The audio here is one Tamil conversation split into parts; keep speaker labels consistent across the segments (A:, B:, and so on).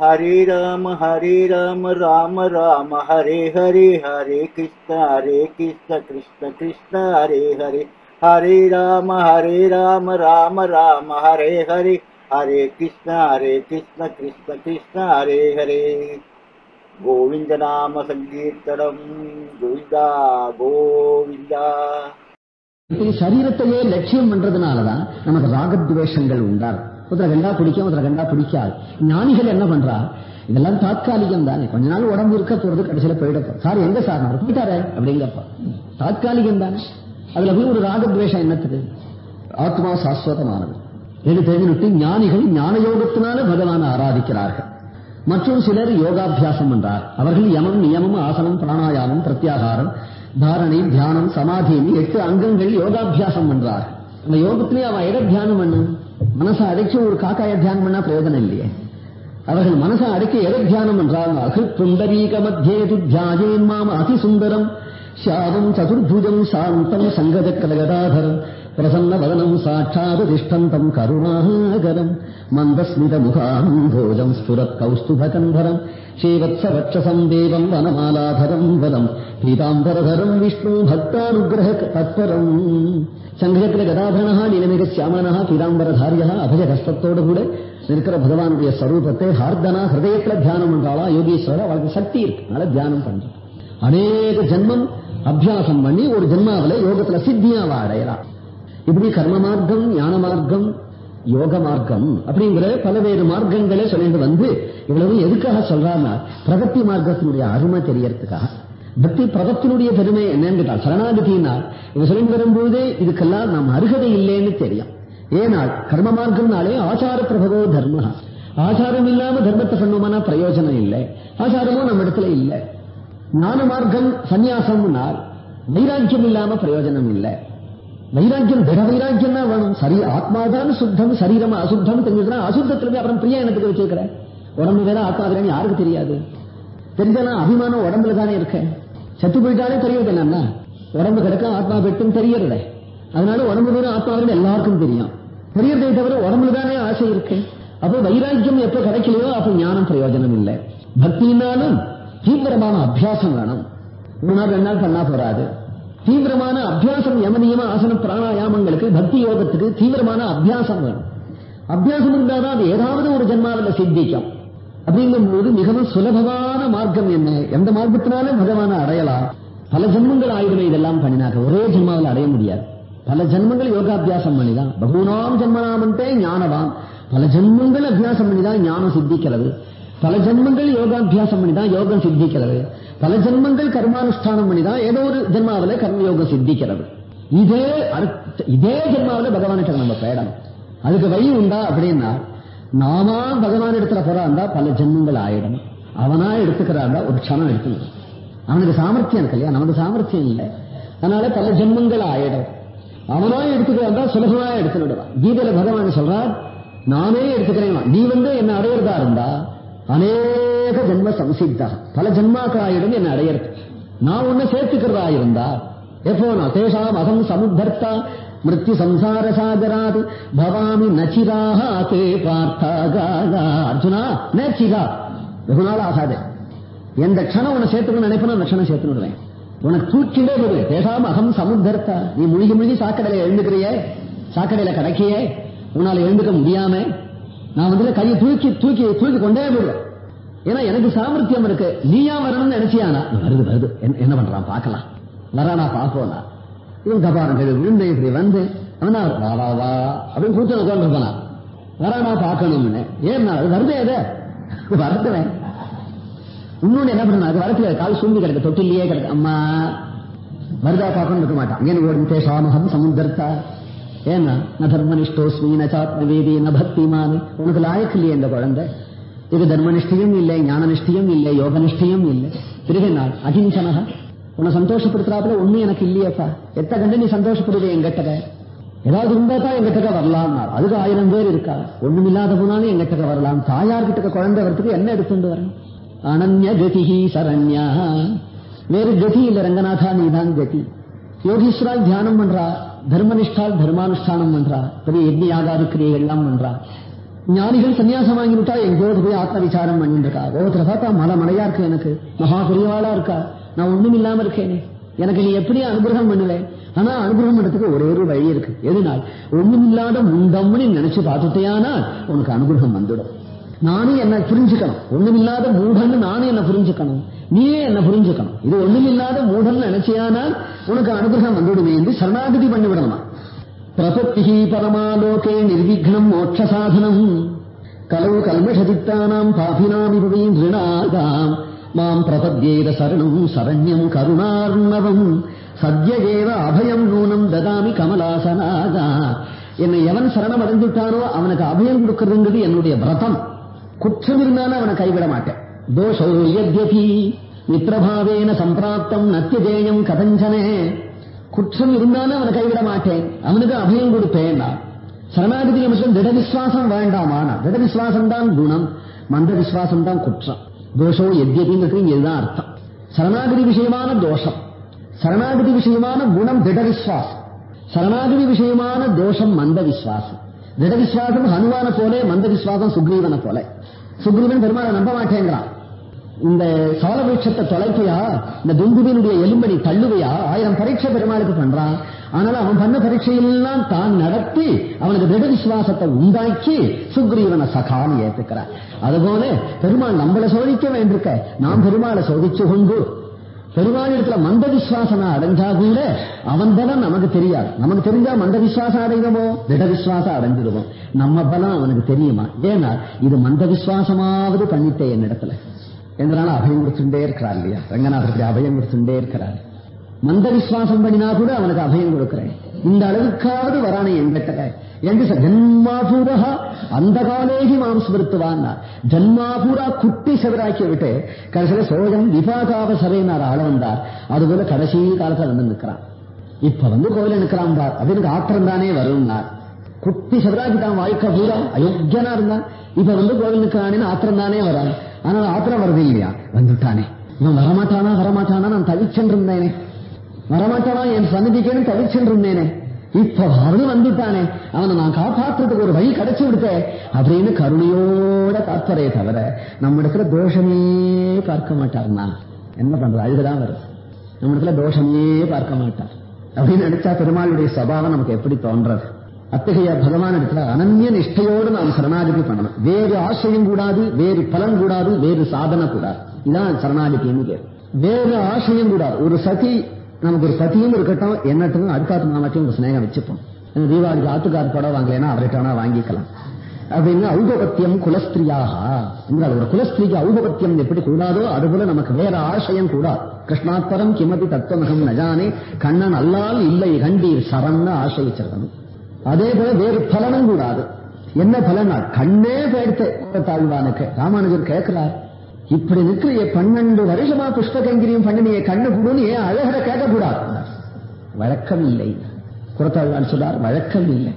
A: ஹரே ராம ஹரே ராம ராம ராம ஹரே ஹரே ஹரே கிருஷ்ண ஹரே கிருஷ்ண கிருஷ்ண கிருஷ்ண ஹரே ஹரே. ஹரே ராம ஹரே ராம ராம ராம ஹரே ஹரே. ஹரே கிருஷ்ண ஹரே கிருஷ்ண கிருஷ்ண கிருஷ்ண ஹரே ஹரே. கோவிந்த நாம சங்கீர்த்தனம். கோவிந்தா கோவிந்தா.
B: இப்படி சரீரத்தையே லட்சியம் பண்றதுனாலதான் நமக்கு ராகத்வேஷங்கள் உண்டாகும். ஒருத்தரை கண்டா பிடிக்கும் ஒருத்தரை கண்டா பிடிக்காது. ஞானிகள் என்ன பண்றா? இதெல்லாம் தாக்காலிகம் தானே. கொஞ்ச நாள் உடம்பு இருக்க போறது கடைசியில போயிடப்போ. சார் எங்க சார்? நான் போயிட்டாரே அப்படிங்கப்ப தாக்காலிகம் தானே. அதுல போய் ஒரு ராகத்வேஷம் என்னத்துக்கு? ஆத்மா சாஸ்வதமானது. என்று தெரிஞ்சுட்டு ஞானிகள் ஞான யோகத்தினால பகவானை ஆராதிக்கிறார்கள். மற்றும் சிலர் யோகாபியாசம் பண்றார். அவர்கள் யமம் நியமம் ஆசனம் பிராணாயாமம் பிரத்யாகாரம் தாரணை தியானம் சமாதினி எட்டு அங்கங்கள் யோகாபியாசம் பண்றார் அந்த யோகத்திலே அவன் எதை தியானம் பண்ணு? மனசை அடைச்சு ஒரு காக்காய தியானம் பண்ணா பிரயோஜனம் இல்லையே. அவர்கள் மனசை அடைக்க எதை தியானம் என்றால் அகில் புண்டரீக மத்தியேது தியாஜேன் மாம அதிசுந்தரம் ஷியாமம் சதுர்புஜம் சாந்தம் சங்கஜக்கலகதாதரம். கலகதாதரம் வதனம் சாட்சாத் திஷ்டந்தம் கருணாகரம் மந்தஸ்மித முகாம் போஜம் ஸ்புரத் கௌஸ்துபகந்தரம் ஸ்ரீவத்ச வட்சசம் தேவம் வனமாலாதரம் வதம் பீதாம்பரதரம் விஷ்ணு பக்தானுகிரக தத்பரம் சங்கஜக்கிர கதாபரணா நிலமிக சியாமனா பீதாம்பரதாரியா அபஜகஸ்தத்தோடு கூட இருக்கிற பகவானுடைய ஸ்வரூபத்தை ஹார்தனா ஹிருதயத்துல தியானம் பண்றாளா யோகீஸ்வரர் அவளுக்கு சக்தி இருக்கு அதனால தியானம் பண்றான் அநேக ஜென்மம் அபியாசம் பண்ணி ஒரு ஜென்மாவில யோகத்துல சித்தியாவ அடையலாம் இப்படி கர்ம மார்க்கம் ஞான மார்க்கம் யோக மார்க்கம் அப்படிங்கிற பலவேறு மார்க்கங்களே சொல்லிட்டு வந்து இவ்வளவு எதுக்காக சொல்றாருன்னா பிரகத்தி மார்க்கத்தினுடைய அருமை தெரியறதுக்காக. பக்தி பிரகத்தினுடைய பெருமை என்னன்னு கேட்டா சரணாகதினா சொல்லிட்டு வரும்போது இதுக்கெல்லாம் நாம் அருகதை இல்லைன்னு தெரியும். ஏனால் கர்ம மார்க்கம்னாலே ஆச்சார பிரபவோ தர்ம. ஆச்சாரம் இல்லாம தர்மத்தை பண்ணோம்னா பிரயோஜனம் இல்லை. ஆச்சாரமும் நம்ம இடத்துல இல்லை. ஞான மார்க்கம் சந்நியாசம்னால் வைராக்கியம் இல்லாம பிரயோஜனம் இல்லை. வைராக்கியம் திட வைராக்கியம் தான் வேணும். சரி ஆத்மாதான் சுத்தம் சரீரம் அசுத்தம் தெரிஞ்சுக்கிறா அசுத்தத்துல போய் அப்புறம் பிரியா எனக்கு வச்சிருக்கிற? உடம்பு வேற ஆத்மா வேறன்னு யாருக்கு தெரியாது? தெரிஞ்சலாம் அபிமானம் உடம்புல தானே இருக்க. செத்து போயிட்டாலே தெரியுது என்னன்னா? உடம்பு கிடக்க ஆத்மா பெட்டும் தெரியறத. அதனால உடம்பு வேற ஆத்மா வேற எல்லாருக்கும் தெரியும். தெரியறதை தவிர உடம்புல தானே ஆசை இருக்கு. அப்போ வைராக்கியம் எப்ப கிடைக்கலையோ அப்ப ஞானம் பிரயோஜனம் இல்லை. பக்தினாலும் தீவிரமான அபியாசம் வேணும். ஒரு நாள் ரெண்டு நாள் பண்ணா போறாது. தீவிரமான அபியாசம் யமனியம ஆசன பிராணாயாமங்களுக்கு பக்தி யோகத்துக்கு தீவிரமான அபியாசம் வேணும். அபியாசம் இருந்தாதான் அது ஏதாவது ஒரு ஜென்மாவில் சித்திக்கும். அப்படிங்கும்போது மிகவும் சுலபமான மார்க்கம் என்ன? எந்த மார்க்கத்தினாலும் பகவான அடையலாம். பல ஜென்மங்கள் ஆயுதமே இதெல்லாம் பண்ணினாக்க ஒரே ஜென்மாவில் அடைய முடியாது. பல ஜென்மங்கள் யோகாபியாசம் பண்ணிதான். பகுனாம் ஜென்மனாமந்தே ஞானவான். பல ஜென்மங்கள் அபியாசம் பண்ணிதான் ஞானம் சித்திக்கிறது. பல ஜென்மங்கள் யோகாபியாசம் பண்ணிதான் யோகம் சித்திக்கிறது. பல ஜென்மங்கள் கர்மானுஷ்டானம் பண்ணிதான் ஏதோ ஒரு ஜென்மாவில கர்மயோகம் சித்திக்கிறது. இதே இதே ஜென்மாவில பகவானுக்கு நம்ம பேடம் அதுக்கு வழி உண்டா அப்படின்னா நாமா பகவான் இடத்துல இருந்தா பல ஜென்மங்கள் ஆயிடும் அவனா எடுத்துக்கிறாண்டா ஒரு க்ஷணம் எடுத்துக்கணும் அவனுக்கு சாமர்த்தியம் இருக்கு இல்லையா? நமக்கு சாமர்த்தியம் இல்லை. அதனால பல ஜென்மங்கள் ஆயிடும். அவனா எடுத்துக்கிறாண்டா சுலபமா எடுத்துக்கிடுவான். கீதையில பகவான் சொல்றார் நானே எடுத்துக்கிறேன். நீ வந்து என்ன அடையிறதா இருந்தா அநேக ஜென்ம சம்சித்தா. பல ஜென்மாக்களாயிடும் என்ன அடையிறது நான் உன்னை சேர்த்துக்கிறதா இருந்தா எப்போ நான் தேசாம் அகம் சமுத்தர்த்தா. மிருத்தி சம்சார சாகராது. பவாமி நச்சிராக தே பார்த்தாக. அர்ஜுனா நேச்சிரா வெகு நாள் ஆகாது. எந்த க்ஷணம் உன்னை சேர்த்துக்கணும் நினைப்பணும் அந்த க்ஷணம் சேர்த்துடுவேன் உனக்கு தூக்கிலே போது பேசாம அகம் சமுத்தர்த்தா. நீ முழுகி முழுகி சாக்கடையில எழுந்துக்கிறியே? சாக்கடையில கிடைக்கியே உன்னால எழுந்துக்க முடியாம? நான் வந்து கையை தூக்கி தூக்கி தூக்கி கொண்டே போடுவேன் ஏன்னா எனக்கு சாமர்த்தியம் இருக்கு. நீயா வரணும்னு நினைச்சியானா வருது வருது. என்ன பண்றான்? பாக்கலாம் வரானா பாப்போனா இவன் கபாரம் விழுந்து இப்படி வந்து அவனா வா வா வா அப்படின்னு கூச்சல் உட்காந்து இருப்பானா வரானா பார்க்கணும்னு. ஏன்னா அது வருதே அது. வரதுவேன். இன்னொன்னு என்ன பண்ணா அது வரத்துல கால் சூழ்ந்து கிடக்கு தொட்டிலேயே கிடக்கு. அம்மா வருதா பார்க்கணும் இருக்க மாட்டான். ஏன் ஒரு தேசாமகம் சமுந்தர்த்தா ஏன்னா ந தர்மனிஷ்டோஸ்மி ந ந பக்திமானி உனக்கு லாயக்கு இல்லையே இந்த குழந்தை. இது தர்மனிஷ்டியும் இல்லை ஞானனிஷ்டியும் இல்லை யோகனிஷ்டியும் இல்லை. பிறகு நான் அகிம்சனக? உன்னை சந்தோஷப்படுத்துறாப்புல ஒண்ணு எனக்கு இல்லையப்பா. எத்த கண்டு நீ சந்தோஷப்படுது எங்கிட்டக ஏதாவது இருந்தா தான் எங்கிட்டக வரலாம் அதுக்கு ஆயிரம் பேர் இருக்கா ஒண்ணும் இல்லாத போனாலும் எங்கிட்டக வரலாம். தாயார் கிட்ட குழந்தை வரத்துக்கு என்ன எடுத்துட்டு வரணும்? அனன்ய கதிஹி சரண்யா. வேறு கதி இல்ல ரங்கநாதா நீதான் கதி. யோகீஸ்வரால் தியானம் பண்றா. தர்மனிஷ்டால் தர்மானுஷ்டானம் பண்றா பெரிய யஜ்ஞ யாகாது கிரியை எல்லாம் பண்றா ஞானிகள் சன்னியாசம் வாங்கி விட்டா எங்கோடு போய் ஆத்ம விசாரம் பண்ணிட்டு இருக்கா லோகத்துல பார்த்தா மலை மலையா இருக்கு எனக்கு. மகா பெரியவாளா இருக்கா? நான் ஒண்ணும் இல்லாம இருக்கேனே. எனக்கு நீ எப்படி அனுகிரகம் பண்ணுவேன் ஆனா அனுகிரகம் பண்றதுக்கு ஒரே ஒரு வழி இருக்கு. எதுனால்? ஒண்ணும் இல்லாத முண்டம்னு நினைச்சு பார்த்துட்டேயானா உனக்கு அனுகிரகம் வந்துடும். நானும் என்ன புரிஞ்சுக்கணும். ஒண்ணுமில்லாத மூடன்னு நானும் என்ன புரிஞ்சுக்கணும். நீயே என்ன புரிஞ்சுக்கணும். இது ஒண்ணுமில்லாத மூடன் நினைச்சியானால் உனக்கு அனுகிரகம் வந்துடுமே என்று சரணாகதி பண்ணி விடணுமா பிரபத்தி பரமாலோகே நிர்விக்னம் மோட்ச சாதனம் கலவு கல்மஷதித்தானாம் பாபினாமிபவி நிருணாகாம் மாம் பிரபத்யேத சரணம் சரண்யம் கருணார்ணவம். சத்யேவ அபயம் நூனம் ததாமி கமலாசனாகா என்னை எவன் சரணம் அடைந்துட்டானோ அவனுக்கு அபயம் கொடுக்கறதுங்கிறது என்னுடைய விரதம். குற்றம் இருந்தாலும் அவனை கைவிட மாட்டேன். தோஷோ யத்யபி மித்ரபாவேன சம்பிராப்தம் நத்தியதேயம் கதஞ்சனே குற்றம் இருந்தாலும் அவனை கைவிட மாட்டேன் அவனுக்கு அபயம் கொடுப்பேன் சரணாகதி மட்டும் திட விசுவாசம் வேண்டாமானா திட விசுவாசம் தான் குணம் மந்த விசுவாசம் தான் குற்றம் தோஷோ எத்யபிங்கிறது இதுதான் அர்த்தம் சரணாகதி விஷயமான தோஷம் சரணாகதி விஷயமான குணம் திட விசுவாசம் சரணாகதி விஷயமான தோஷம் மந்த விசுவாசம் திட விசுவாசம் ஹனுமான போலே மந்த விசுவாசம் சுக்ரீவனை போல சுக்ரீவன் பெருமாளை நம்ப மாட்டேங்கிறான் இந்த சோழவிருட்சத்தை தொலைப்பையா? இந்த துந்துவினுடைய எலும்படி தள்ளுவையா? ஆயிரம் பரீட்சை பெருமாளுக்கு பண்றான். ஆனால் அவன் பண்ண பரீட்சையெல்லாம் தான் நடத்தி அவனுக்கு திட விசுவாசத்தை உண்டாக்கி சுக்ரீவனை சகான்னு ஏத்துக்கிறார். அதுபோல பெருமாள் நம்மளை சோதிக்க வேண்டியிருக்க. நாம் பெருமாளை சோதிச்சு கொண்டு பெருமாளிடத்துல மந்த விசுவாசம் அடைஞ்சா கூட அவன் பலம் நமக்கு தெரியாது. நமக்கு தெரிஞ்சா மந்த விசுவாசம் அடைந்தவோ திட விசுவாசம் அடைஞ்சிடுவோம். நம்ம பலம் அவனுக்கு தெரியுமா? ஏன்னா இது மந்த விசுவாசமாவது பண்ணிட்டே என்னிடத்துல. எந்தனால அபயம் கொடுத்துட்டே இருக்கிறார் இல்லையா ரங்கநாதருக்கு அபயம் கொடுத்துட்டே இருக்கிறார் மந்த விசுவாசம் பண்ணினா கூட அவனுக்கு அபயம் கொடுக்கிறேன் இந்த அளவுக்காவது வரானே என்கிட்ட என்று ஜன்மாபூரா அந்த காலேகி மாம் ஸ்மிருத்துவான் ஜன்மாபூரா குட்டி செவராக்கி விட்டு கடைசியில சோழன் விபாகாவ சபையினார் ஆள வந்தார் அதுபோல கடைசி காலத்துல வந்து நிற்கிறான் இப்ப வந்து கோவில் நிற்கிறான் பார் அவனுக்கு ஆத்திரம் தானே வரும்னார் குட்டி செவராக்கிட்டான் வாழ்க்கை பூரா அயோக்கியனா இருந்தான் இப்ப வந்து கோவில் நிற்கிறானேன்னு ஆத்திரம் தானே வரான் ஆனால் ஆத்திரம் வருது இல்லையா? வந்துட்டானே. இவன் வரமாட்டானா வரமாட்டானா? நான் தவிச்சென்றிருந்தேனே. வரமாட்டானா? என் சந்நிதிக்கேன்னு தவிச்சென்றிருந்தேனே. இப்போ இப்ப அவனு வந்துட்டானே. அவனை நான் காப்பாற்றுறதுக்கு ஒரு வழி கிடைச்சு விடுத்தேன் அப்படின்னு கருணையோட காப்பரே தவிர நம்ம இடத்துல தோஷமே பார்க்க மாட்டார்னா என்ன பண்றது? அழுதுதான் வருது. நம்ம இடத்துல தோஷமே பார்க்க மாட்டார். அப்படின்னு நினைச்சா பெருமாளுடைய சபாவம் நமக்கு எப்படி தோன்றது? அத்தகைய பகவான் இடத்துல அனன்ய நிஷ்டையோடு நாம் சரணாகதி பண்ணணும். வேறு ஆசையும் கூடாது வேறு பலன் கூடாது வேறு சாதனை கூடாது. இதான் சரணாகதின்னு பேர் வேறு ஆசையும் கூடாது. ஒரு சதி நமக்கு ஒரு சதியும் இருக்கட்டும் என்னட்டும் அடுக்காத்து மாமாட்டையும் ஒரு ஸ்நேகம் வச்சுப்போம். இந்த தீபாவளிக்கு ஆத்துக்கார் படம் வாங்கலைன்னா அவர்கிட்ட வேணா வாங்கிக்கலாம். அப்படின்னு ஔபபத்தியம் குலஸ்திரியாக. என்றால் ஒரு குலஸ்திரிக்கு ஔபபத்தியம் எப்படி கூடாதோ அதுபோல நமக்கு வேற ஆசையம் கூடாது. கிருஷ்ணாத்பரம் கிமதி தத்துவமகம் நஜானே கண்ணன் அல்லால் இல்லை கண்டீர் சரம்னு ஆசை வச்சிருக்கணும். அதே போல வேறு பலனும் கூடாது. என்ன பலனா? கண்ணே பெயர்த்த தாழ்வானுக்கு. ராமானுஜர் கேட்கிறார் இப்படி நிற்கிற பன்னெண்டு வருஷமா புஷ்பகங்கிரியும் பண்ணினிய கண்ணு கூடுன்னு ஏன் அழகரை கேட்கக்கூடாது? வழக்கம் இல்லை குரத்தாழ்வான் சொன்னார். வழக்கம் இல்லை.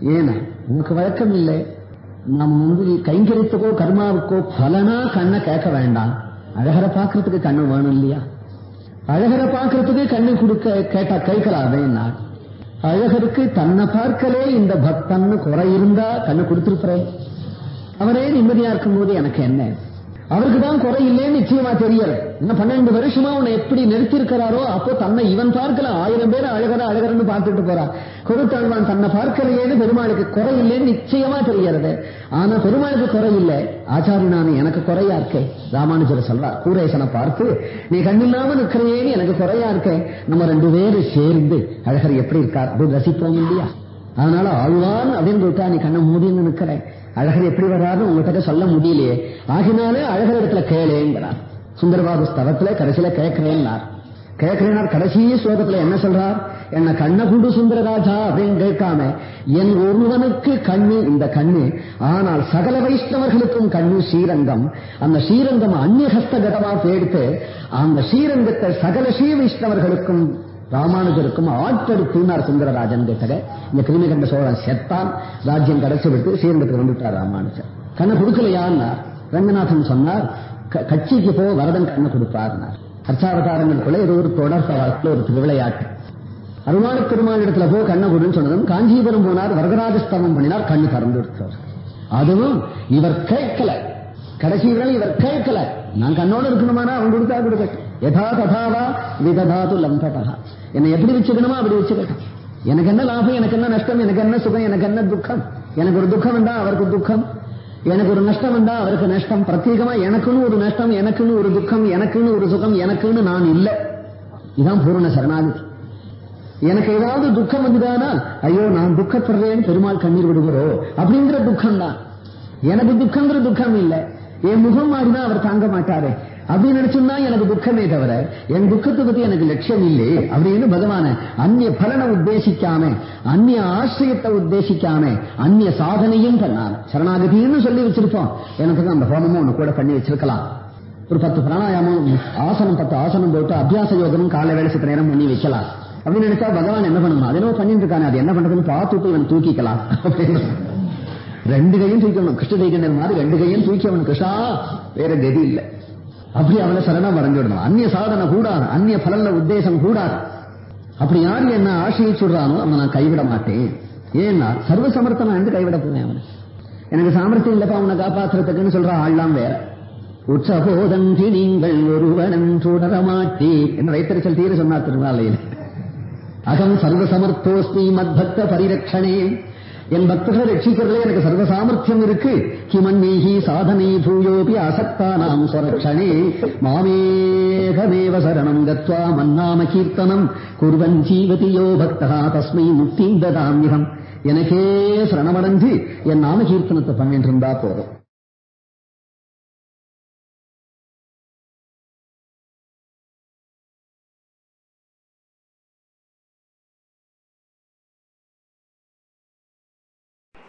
B: ஏன்னா உனக்கு வழக்கம் இல்லை? நாம் வந்து கைங்கரித்துக்கோ கர்மாவுக்கோ பலனா கண்ணை கேட்க வேண்டாம். அழகரை பார்க்கறதுக்கு கண்ணு வேணும் இல்லையா? அழகரை பார்க்கறதுக்கு கண்ணு கொடுக்க கேட்டா கேட்கலாமே நான் அழகருக்கு தன்னை பார்க்கலே இந்த பக்தன்னு குறை இருந்தா கண்ணு கொடுத்திருக்கிறேன். அவரே நிம்மதியா இருக்கும்போது எனக்கு என்ன? அவருக்கு தான் குறை இல்லைன்னு நிச்சயமா தெரியல. இன்னும் பன்னெண்டு வருஷமா உன்னை எப்படி நிறுத்தி இருக்கிறாரோ அப்போ தன்னை இவன் பார்க்கல. ஆயிரம் பேர் அழகரா அழகரன்னு பார்த்துட்டு போறா. கொடுத்தாழ்வான் தன்னை பார்க்கலையேன்னு பெருமாளுக்கு குறை இல்லைன்னு நிச்சயமா தெரியறது. ஆனா பெருமாளுக்கு குறை இல்லை. ஆச்சாரியனான எனக்கு குறையா இருக்கே? ராமானுஜர் சொல்றார் கூரேசனை பார்த்து நீ கண்ணில்லாம நிற்கிறையேன்னு எனக்கு குறையா இருக்கே? நம்ம ரெண்டு பேரும் சேர்ந்து அழகர் எப்படி இருக்கார்? அப்படின்னு ரசிப்போம் இல்லையா? அதனால ஆழ்வான் அப்படின்னு இருக்கா நீ கண்ணை மூடின்னு நிற்கிறேன். அழகர் எப்படி வர்றாருன்னு உங்ககிட்ட சொல்ல முடியலையே. ஆகினாலே அழகர் இடத்துல கேளுங்கிறார். சுந்தரபாபு ஸ்தவத்துல கடைசியில கேட்கிறேன்னார். கேட்கிறேனார் கடைசி ஸ்லோகத்துல என்ன சொல்றார்? என்ன கண்ண குண்டு சுந்தரராஜா அப்படின்னு கேட்காம என் ஒருவனுக்கு கண்ணு இந்த கண்ணு ஆனால் சகல வைஷ்ணவர்களுக்கும் கண்ணு ஸ்ரீரங்கம். அந்த ஸ்ரீரங்கம் அந்நியஹஸ்தகதமா எடுத்து அந்த ஸ்ரீரங்கத்தை சகல ஸ்ரீ வைஷ்ணவர்களுக்கும் ராமானுஜருக்கும் ஆட்டெடுத்துனார் சுந்தரராஜன் கேட்டக இந்த கிருமிகண்ட சோழன் செத்தான் ராஜ்யம் கடைசி விட்டு ஸ்ரீரங்கத்துக்கு வந்துட்டார் ராமானுஜர். கண்ணை கொடுக்கலையான்னார் ரங்கநாதன் சொன்னார் "க- கட்சிக்கு போ வரதன் கண்ணை கொடுப்பார்னார் அர்ச்சாவதாரங்களுக்குள்ள ஏதோ ஒரு தொடர் வாழ்க்கையில் ஒரு திருவிளையாட்டு. அருமான பெருமாள் இடத்துல போ கண்ணை கொடுன்னு சொன்னதும் காஞ்சிபுரம் போனார் வரதராஜஸ்தவம் பண்ணினார் கண்ணு திறந்து விடுத்தார் அதுவும் இவர் கேட்கல. கடைசி வரை இவர் கேட்கல. நான் கண்ணோட இருக்கணுமானா? அவன் கொடுத்தா கொடுக்க யதா ததாவா விததாது லம்பதா. என்னை எப்படி வச்சுக்கணுமோ அப்படி வச்சுக்கட்டும். எனக்கு என்ன லாபம் எனக்கு என்ன நஷ்டம் எனக்கு என்ன சுகம் எனக்கு என்ன துக்கம்? எனக்கு ஒரு துக்கம் வந்தா அவருக்கு துக்கம். எனக்கு ஒரு நஷ்டம் வந்தா அவருக்கு நஷ்டம். பிரத்யேகமா எனக்குன்னு ஒரு நஷ்டம் எனக்குன்னு ஒரு துக்கம் எனக்குன்னு ஒரு சுகம் எனக்குன்னு நான் இல்லை. இதுதான் பூரண சரணாகதி. எனக்கு ஏதாவது துக்கம் வந்துதானா? ஐயோ நான் துக்கப்படுறேன்னு பெருமாள் கண்ணீர் விடுகிறோ? அப்படிங்கிற துக்கம் தான் எனக்கு துக்கங்கிற துக்கம் இல்லை. என் முகம் மாதிரிதான் அவர் தாங்க மாட்டாரு. அப்படின்னு நினைச்சுன்னா எனக்கு துக்கமே தவிர என் துக்கத்தை பத்தி எனக்கு லட்சியம் இல்லை. அப்படின்னு பகவான? அந்நிய பலனை உத்தேசிக்காம அந்நிய ஆசிரியத்தை உத்தேசிக்காம அந்நிய சாதனையும் பண்ணாங்க சரணாகதின்னு சொல்லி வச்சிருப்போம். எனக்கு அந்த ஹோமமும் ஒண்ணு கூட பண்ணி வச்சிருக்கலாம். ஒரு பத்து பிராணாயாமம் ஆசனம் பத்து ஆசனம் போட்டு அபியாச யோகமும் காலை வேலை சித்த நேரம் பண்ணி வைக்கலாம். அப்படின்னு நினைச்சா பகவான் என்ன பண்ணணும் அது என்னவோ பண்ணிட்டு இருக்கானே அது என்ன பண்றதுன்னு பார்த்துட்டு இவன் தூக்கிக்கலாம். அப்படின்னு. ரெண்டு கையும் தூக்கணும். கிருஷ்ண தைக்கணும் மாதிரி ரெண்டு கையும் தூக்கி அவன் கிருஷ்ணா வேற கதி இல்லை. அப்படி அவளை சரணம் வரைஞ்சிடணும். அந்நிய சாதனை கூடாது. அந்நிய பலன்ல உத்தேசம் கூடாது. அப்படி யாரு என்ன ஆசையிச்சுடுறானோ அவனை நான் கைவிட மாட்டேன். ஏன்னா சர்வ சமர்த்தனா என்று கைவிட போவேன் அவனை. எனக்கு சாமர்த்தியம் இல்லப்பா அவனை காப்பாற்றுறதுக்குன்னு சொல்ற ஆள்லாம் வேற. உற்சபோதன்றி நீங்கள் ஒருவனம் தொடர என்று வைத்தறிச்சல் தீர சொன்னார் திருநாளையில் அகம் சர்வ சமர்த்தோஸ்மி மத்பக்த பரிரட்சணே என் பக்தர்களை ரட்சிக்கிறதுல எனக்கு சர்வ சாமர்த்தியம் இருக்கு. கிமன்மீஹி சாதனை பூயோபி அசக்தானாம் சுரக்ஷணே. மாமேகமேவ சரணம் கத்வா மன்னாம கீர்த்தனம். குர்வன் ஜீவதி யோ பக்தா தஸ்மை முக்தி ததாமியம் எனக்கே சரணமடைஞ்சு என் நாம கீர்த்தனத்தை பண்ணிட்டு இருந்தா போதும்.